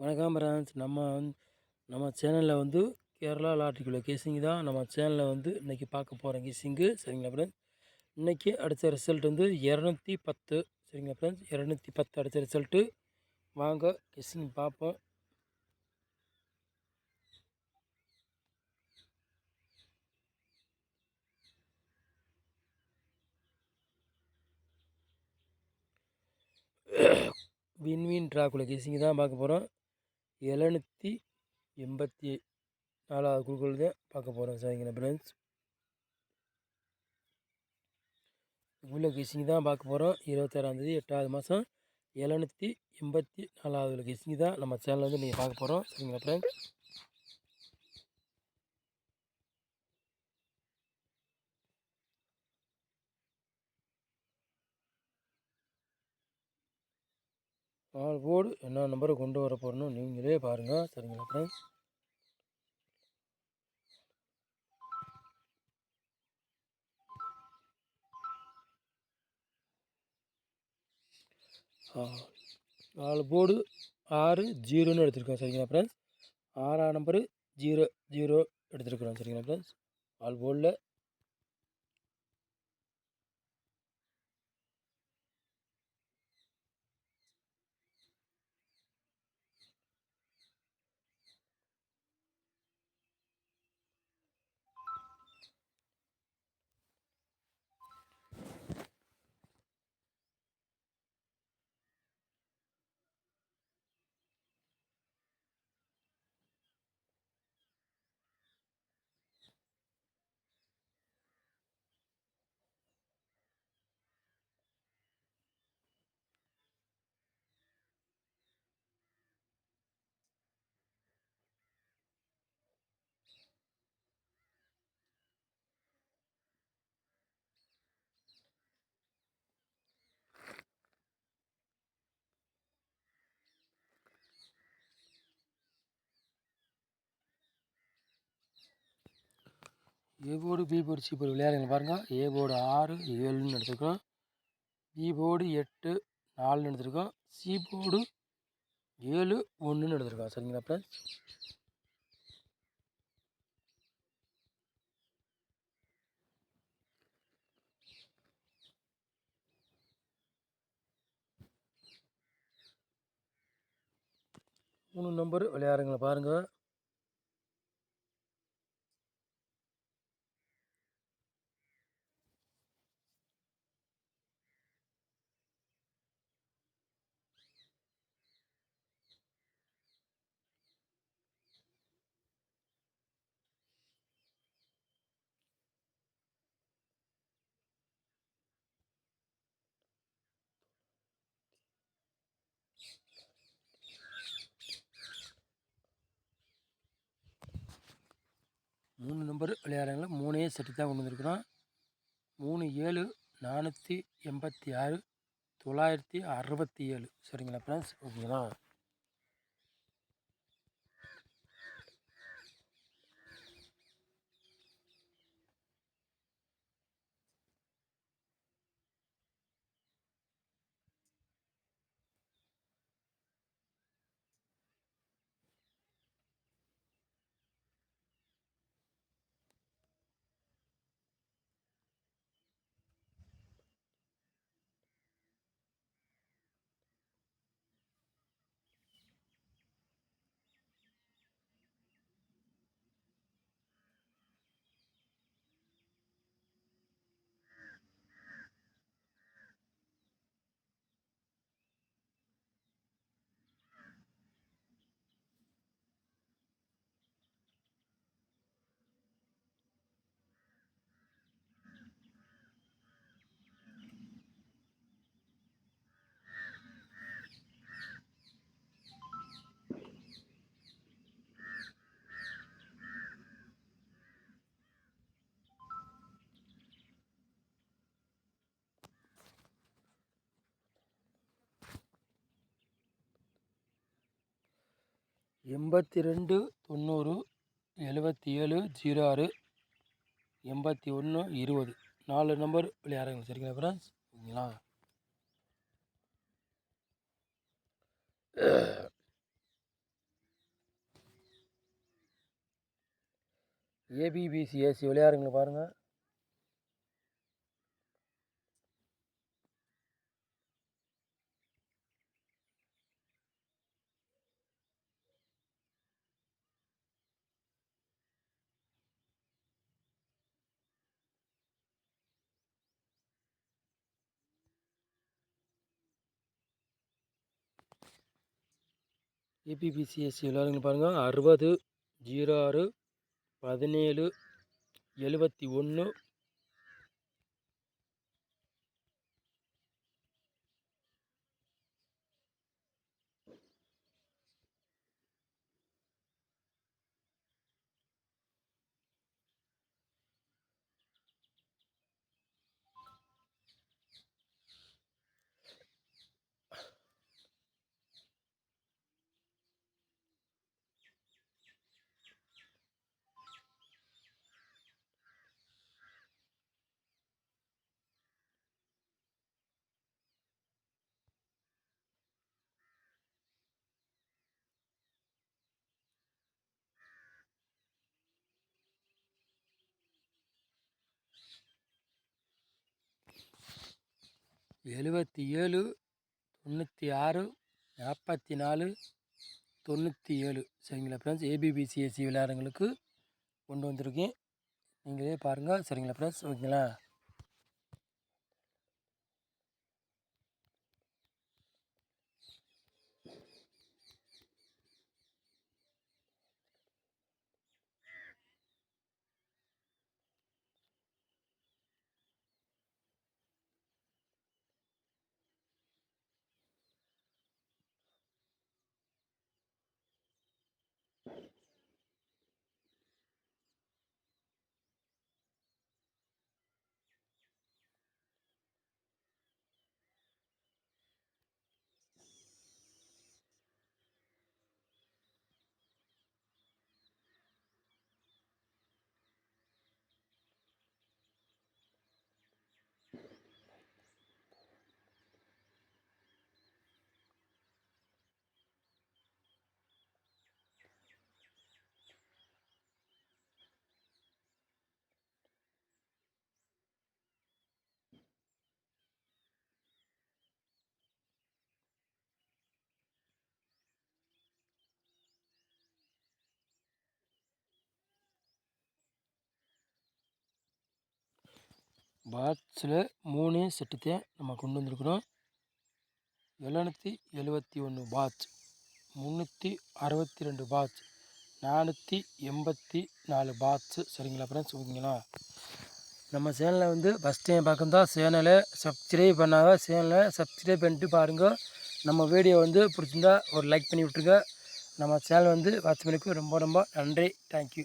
வணக்கம் பிரான்ஸ் நம்ம வந்து நம்ம சேனலில் வந்து கேரளா லாட்ரிக்குள்ள கேசிங் தான் நம்ம சேனலில் வந்து இன்றைக்கி பார்க்க போகிறோம் கேசிங்கு சரிங்களா ஃப்ரெண்ட்ஸ் இன்றைக்கி அடித்த ரிசல்ட் வந்து இரநூத்தி பத்து சரிங்களா ஃப்ரெண்ட்ஸ் இரநூத்தி பத்து அடித்த ரிசல்ட்டு வாங்க கெஸிங் பார்ப்போம் வின் வின் ட்ராக்குள்ள கேசிங் தான் பார்க்க போகிறோம் எழுநூற்றி எண்பத்தி நாலாவது குழுக்கள் தான் பார்க்க போகிறோம் சரிங்க ஃப்ரெண்ட்ஸ் உள்ள கிசிங் தான் பார்க்க போகிறோம் இருபத்தாறாந்தேதி எட்டாவது மாதம் எழுநூற்றி எண்பத்தி நாலாவது கிசிங் தான் நம்ம சேனலில் வந்து நீங்கள் பார்க்க போகிறோம் சரிங்களா ஃப்ரெண்ட்ஸ் நாலு போர்டு என்ன நம்பரை கொண்டு வர போகிறோன்னு நீங்களே பாருங்கள் சரிங்களா ஃப்ரெண்ட்ஸ் நாலு போர்டு ஆறு ஜீரோன்னு எடுத்திருக்கோம். சரிங்களா ஃப்ரெண்ட்ஸ் ஆறாம் நம்பரு ஜீரோ ஜீரோ எடுத்துருக்குறோம். சரிங்களா ஃப்ரெண்ட்ஸ் ஆல் போர்டில் A board B board C board விளையாடுங்க பாருங்கள் ஏ போர்டு ஆறு ஏழுன்னு எடுத்துருக்கோம். பி போர்டு எட்டு நாலுன்னு எடுத்துருக்கோம். சி போர்டு ஏழு ஒன்றுன்னு எடுத்துருக்கோம். சரிங்களா ஃப்ரெண்ட்ஸ் மூணு நம்பர் விளையாடுங்களா பாருங்கள் மூணு நம்பர் விளையாடுங்களா மூணே செட்டு தான் கொண்டு வந்திருக்கிறோம். மூணு ஏழு நானூற்றி எண்பத்தி ஆறு தொள்ளாயிரத்தி அறுபத்தி ஏழு. சரிங்களா ஃப்ரெண்ட்ஸ் ஓகேங்களா எண்பத்தி ரெண்டு தொண்ணூறு எழுபத்தி ஏழு ஜீரோ ஆறு எண்பத்தி ஒன்று இருபது. நாலு நம்பர் விளையாடுங்க சரிங்களா ஃப்ரெண்ட்ஸ் ஓகேங்களா? ஏபிபிசிஎஸ்சி விளையாடுங்களா பாருங்கள் ஏபிபிசிஎஸ்சி விளையாடுங்க பாருங்கள் அறுபது ஜீரோ ஆறு பதினேழு எழுபத்தி ஒன்று எழுபத்தி ஏழு தொண்ணூற்றி ஆறு நாற்பத்தி நாலு தொண்ணூற்றி ஏழு சரிங்களா ஃப்ரெண்ட்ஸ் ஏபிபிசிஎஸ்சி விளையாடுங்களுக்கு கொண்டு வந்திருக்கேன். நீங்களே பாருங்கள் சரிங்களா ஃப்ரெண்ட்ஸ் ஓகேங்களா? பாக்ஸில் மூணு செட்டுத்தையும் நம்ம கொண்டு வந்திருக்கிறோம். எழுநூற்றி எழுபத்தி ஒன்று பாட்ச் முந்நூற்றி அறுபத்தி ரெண்டு பாட்ச் நானூற்றி எண்பத்தி நாலு பாட்ச்சு சரிங்களா ஃப்ரெண்ட்ஸ் ஓகேங்களா? நம்ம சேனலை வந்து ஃபஸ்ட் டைம் பார்க்குறதா சேனலை சப்ஸ்கிரைப் பண்ணாத சேனலை சப்ஸ்கிரைப் பண்ணிட்டு பாருங்கள் நம்ம வீடியோ வந்து பிடிச்சிருந்தா ஒரு லைக் பண்ணி விட்ருங்க நம்ம சேனல் வந்து வாட்ச் பண்ணிக்கு ரொம்ப ரொம்ப நன்றி. தேங்க்யூ